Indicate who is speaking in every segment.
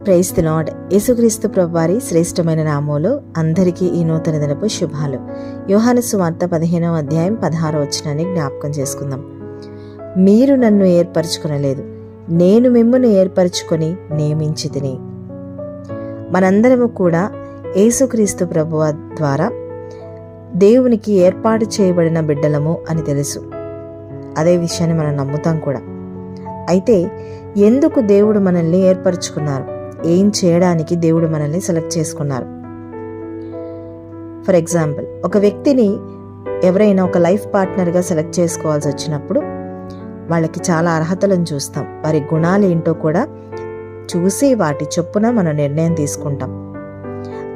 Speaker 1: క్రైస్త the lord యేసుక్రీస్తు ప్రభువారి శ్రేష్టమైన నామంలో అందరికీ ఈ నూతన దినపు శుభాలు. యోహాను సువార్త పదిహేనవ అధ్యాయం పదహారో వచ్చినాన్ని జ్ఞాపకం చేసుకుందాం. మీరు నన్ను ఏర్పరచుకునలేదు. నేను మిమ్మల్ని ఏర్పరచుకొని నియమించి తిని మనందరము కూడా యేసుక్రీస్తు ప్రభువ ద్వారా దేవునికి ఏర్పాటు చేయబడిన బిడ్డలము అని తెలుసు. అదే విషయాన్ని మనం నమ్ముతాం కూడా. అయితే ఎందుకు దేవుడు మనల్ని ఏర్పరచుకున్నారు? ఏం చేయడానికి దేవుడు మనల్ని సెలెక్ట్ చేసుకున్నారు. ఫర్ ఎగ్జాంపుల్ ఒక వ్యక్తిని ఎవరైనా ఒక లైఫ్ పార్ట్నర్గా సెలెక్ట్ చేసుకోవాల్సి వచ్చినప్పుడు వాళ్ళకి చాలా అర్హతలను చూస్తాం. వారి గుణాలు ఏంటో కూడా చూసి వాటి చొప్పున మనం నిర్ణయం తీసుకుంటాం.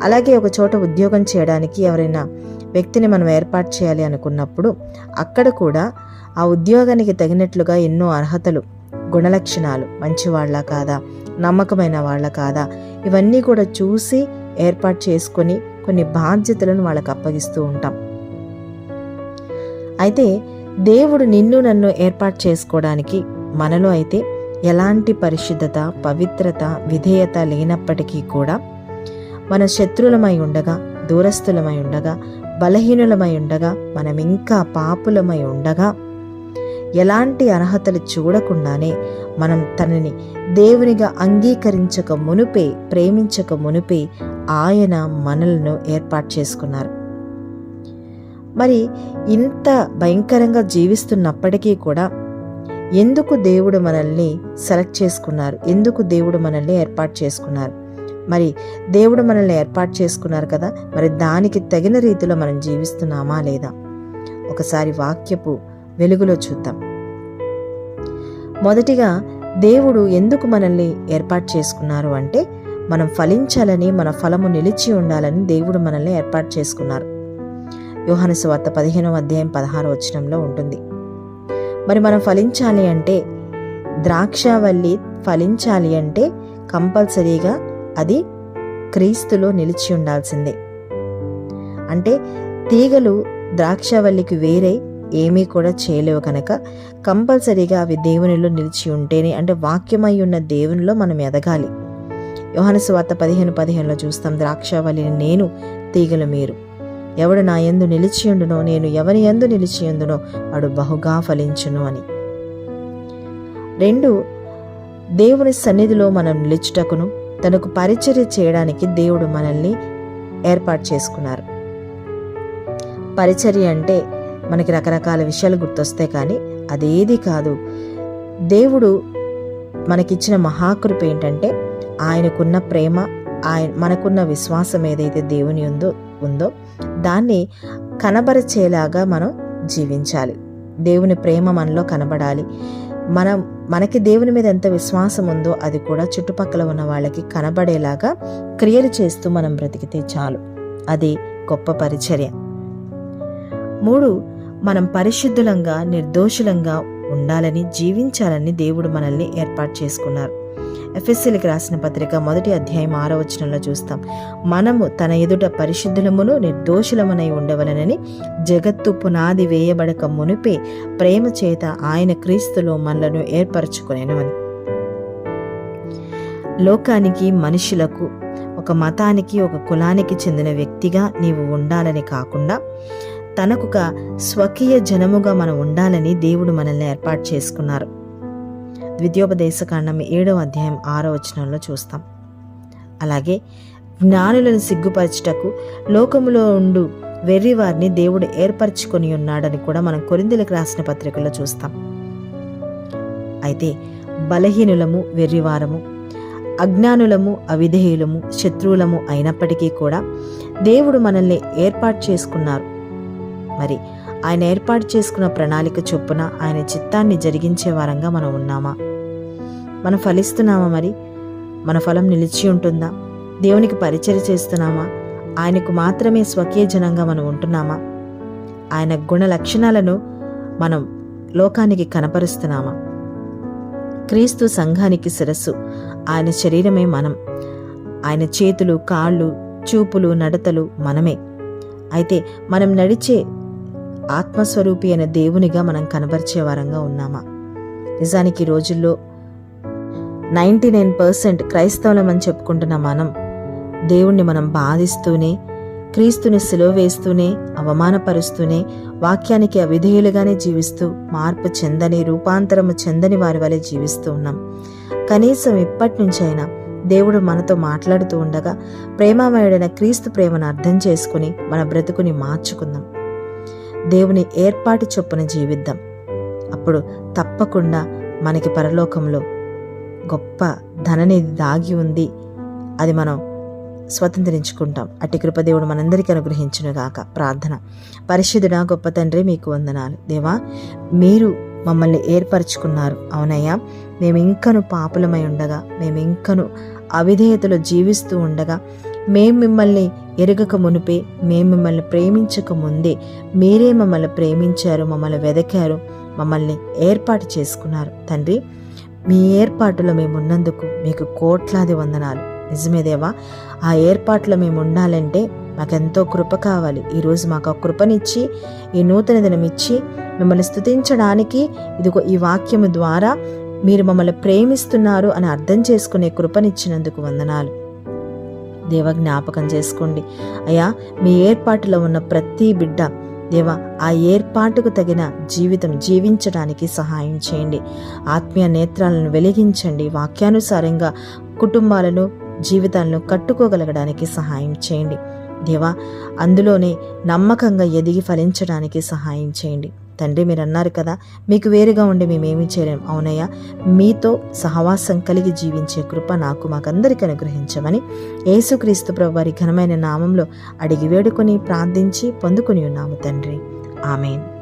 Speaker 1: అలాగే ఒక చోట ఉద్యోగం చేయడానికి ఎవరైనా వ్యక్తిని మనం ఏర్పాటు చేయాలి అనుకున్నప్పుడు అక్కడ కూడా ఆ ఉద్యోగానికి తగినట్లుగా ఎన్నో అర్హతలు గుణలక్షణాలు. మంచివాళ్ళ కాదా? నమ్మకమైన వాళ్ళ కాదా? ఇవన్నీ కూడా చూసి ఏర్పాటు చేసుకొని కొన్ని బాధ్యతలను వాళ్ళకు అప్పగిస్తూ ఉంటాం. అయితే దేవుడు నిన్ను నన్ను ఏర్పాటు చేసుకోవడానికి మనలో అయితే ఎలాంటి పరిశుద్ధత పవిత్రత విధేయత లేనప్పటికీ కూడా మన శత్రులమై ఉండగా దూరస్థులమై ఉండగా బలహీనులమై ఉండగా మనం ఇంకా పాపులమై ఉండగా ఎలాంటి అర్హతలు చూడకుండానే మనం తనని దేవునిగా అంగీకరించక మునుపే ప్రేమించక మునుపే ఆయన మనలను ఏర్పాటు చేసుకున్నారు. మరి ఇంత భయంకరంగా జీవిస్తున్నప్పటికీ కూడా ఎందుకు దేవుడు మనల్ని సెలెక్ట్ చేసుకున్నారు? ఎందుకు దేవుడు మనల్ని ఏర్పాటు చేసుకున్నారు? మరి దేవుడు మనల్ని ఏర్పాటు చేసుకున్నారు కదా? మరి దానికి తగిన రీతిలో మనం జీవిస్తున్నామా లేదా? ఒకసారి వాక్యపు వెలుగులో చూద్దాం. మొదటిగా దేవుడు ఎందుకు మనల్ని ఏర్పాటు చేసుకున్నారు అంటే మనం ఫలించాలని మన ఫలము నిలిచి ఉండాలని దేవుడు మనల్ని ఏర్పాటు చేసుకున్నారు. యోహాను సువార్త పదిహేనవ అధ్యాయం పదహారు వచనంలో ఉంటుంది. మరి మనం ఫలించాలి అంటే ద్రాక్షావల్లి ఫలించాలి అంటే కంపల్సరీగా అది క్రీస్తులో నిలిచి ఉండాల్సిందే. అంటే తీగలు ద్రాక్షావల్లికి వేరే ఏమీ కూడా చేయలేవు కనుక కంపల్సరీగా అవి దేవునిలో నిలిచి ఉంటేనే అంటే వాక్యమై ఉన్న దేవునిలో మనం ఎదగాలి. యోహాను సువార్త పదిహేను పదిహేనులో చూస్తాం ద్రాక్షవల్లిని నేను తీగలు మీరు. ఎవడు నా యందు నిలిచియుండునో నేను ఎవరి యందు నిలిచియుందునో వాడు బహుగా ఫలించును అని. రెండు దేవుని సన్నిధిలో మనం నిలుచుటకును తనకు పరిచర్య చేయడానికి దేవుడు మనల్ని ఏర్పాటు చేసుకున్నారు. పరిచర్య అంటే మనకి రకరకాల విషయాలు గుర్తొస్తాయి కానీ అదేది కాదు. దేవుడు మనకిచ్చిన మహాకృప ఏంటంటే ఆయనకున్న ప్రేమ ఆయన మనకున్న విశ్వాసం ఏదైతే దేవుని ఉందో ఉందో దాన్ని కనబరచేలాగా మనం జీవించాలి. దేవుని ప్రేమ మనలో కనబడాలి. మనం మనకి దేవుని మీద ఎంత విశ్వాసం ఉందో అది కూడా చుట్టుపక్కల ఉన్న వాళ్ళకి కనబడేలాగా క్రియలు చేస్తూ మనం బ్రతికితే చాలు. అది గొప్ప పరిచర్య. మూడు మనం పరిశుద్ధులంగా నిర్దోషులంగా ఉండాలని జీవించాలని దేవుడు మనల్ని ఏర్పాటు చేసుకున్నారు. ఎఫ్ఎస్సీలకు రాసిన పత్రిక మొదటి అధ్యాయం ఆరో వచనంలో చూస్తాం. మనము తన ఎదుట పరిశుద్ధులమును నిర్దోషులమునై ఉండవలనని జగత్తు పునాది వేయబడక మునిపే ప్రేమ చేత ఆయన క్రీస్తులో మనలను ఏర్పరచుకునేను అని. లోకానికి మనుషులకు ఒక మతానికి ఒక కులానికి చెందిన వ్యక్తిగా నీవు ఉండాలని కాకుండా తనకొక స్వకీయ జనముగా మనం ఉండాలని దేవుడు మనల్ని ఏర్పాటు చేసుకున్నారు. ద్వితీయోపదేశకాండం ఏడవ అధ్యాయం ఆరో వచనంలో చూస్తాం. అలాగే జ్ఞానులను సిగ్గుపరచుటకు లోకములో ఉండు వెర్రివారిని దేవుడు ఏర్పరచుకొని ఉన్నాడని కూడా మనం కొరిందులకు రాసిన పత్రికలో చూస్తాం. అయితే బలహీనులము వెర్రివారము అజ్ఞానులము అవిధేయులము శత్రువులము అయినప్పటికీ కూడా దేవుడు మనల్ని ఏర్పాటు చేసుకున్నారు. మరి ఆయన ఏర్పాటు చేసుకున్న ప్రణాళిక చొప్పున ఆయన చిత్తాన్ని జరిగించే వారంగా మనం ఉన్నామా? మనం ఫలిస్తున్నామా మరి? మన ఫలం నిలిచి ఉంటుందా? దేవునికి పరిచయం చేస్తున్నామా? ఆయనకు మాత్రమే స్వకీయ జనంగా మనం ఉంటున్నామా? ఆయన గుణ లక్షణాలను మనం లోకానికి కనపరుస్తున్నామా? క్రీస్తు సంఘానికి శిరస్సు ఆయన శరీరమే మనం. ఆయన చేతులు కాళ్ళు చూపులు నడతలు మనమే. అయితే మనం నడిచే ఆత్మస్వరూపి అయిన దేవునిగా మనం కనబరిచే వారంగా ఉన్నామా? నిజానికి ఈ రోజుల్లో నైంటీ నైన్ పర్సెంట్ క్రైస్తవులమని చెప్పుకుంటున్న మనం దేవుణ్ణి మనం బాధిస్తూనే క్రీస్తుని సిలువ వేస్తూనే అవమానపరుస్తూనే వాక్యానికి అవిధేయులుగానే జీవిస్తూ మార్పు చెందని రూపాంతరము చెందని వారి వలె జీవిస్తూ ఉన్నాం. కనీసం ఇప్పటి నుంచైనా దేవుడు మనతో మాట్లాడుతూ ఉండగా ప్రేమమయుడైన క్రీస్తు ప్రేమను అర్థం చేసుకుని మన బ్రతుకుని మార్చుకుందాం. దేవుని ఏర్పాటు చొప్పున జీవిద్దాం. అప్పుడు తప్పకుండా మనకి పరలోకంలో గొప్ప ధననిధి దాగి ఉంది. అది మనం స్వతంత్రించుకుంటాం. అట్టి కృపదేవుడు మనందరికీ అనుగ్రహించునుగాక ప్రార్థన. పరిశుద్ధుడా గొప్ప తండ్రి మీకు వందనాలు. దేవా మీరు మమ్మల్ని ఏర్పరచుకున్నారు. అవునయ్యా మేము ఇంకను పాపులమై ఉండగా మేము ఇంకను అవిధేయతలో జీవిస్తూ ఉండగా మేము మిమ్మల్ని ఎరగక మునిపే మేము మిమ్మల్ని ప్రేమించక ముందే మీరే మమ్మల్ని ప్రేమించారు మమ్మల్ని వెదకారు మమ్మల్ని ఏర్పాటు చేసుకున్నారు. తండ్రి మీ ఏర్పాటులో మేము ఉన్నందుకు మీకు కోట్లాది వందనాలు. నిజమే దేవా ఆ ఏర్పాట్లో మేము ఉండాలంటే మాకెంతో కృప కావాలి. ఈరోజు మాకు ఆ కృపనిచ్చి ఈ నూతన దినమిచ్చి ఇచ్చి మిమ్మల్ని స్థుతించడానికి ఇదిగో ఈ వాక్యము ద్వారా మీరు మమ్మల్ని ప్రేమిస్తున్నారు అని అర్థం చేసుకునే కృపనిచ్చినందుకు వందనాలు. దేవ జ్ఞాపకం చేసుకోండి. అయ్యా మీ ఏర్పాటులో ఉన్న ప్రతి బిడ్డ దేవ ఆ ఏర్పాటుకు తగిన జీవితం జీవించడానికి సహాయం చేయండి. ఆత్మీయ నేత్రాలను వెలిగించండి. వాక్యానుసారంగా కుటుంబాలను జీవితాలను కట్టుకోగలగడానికి సహాయం చేయండి. దేవా అందులోనే నమ్మకంగా ఎదిగి ఫలించడానికి సహాయం చేయండి. తండ్రి మీరు అన్నారు కదా మీకు వేరుగా ఉండి మేమేమి చేయలేం. అవునయ్యా మీతో సహవాసం కలిగి జీవించే కృప నాకు మాకందరికీ అనుగ్రహించమని యేసుక్రీస్తు ప్రభు వారి ఘనమైన నామంలో అడిగి వేడుకొని ప్రార్థించి పొందుకుని ఉన్నాము తండ్రి. ఆమెన్.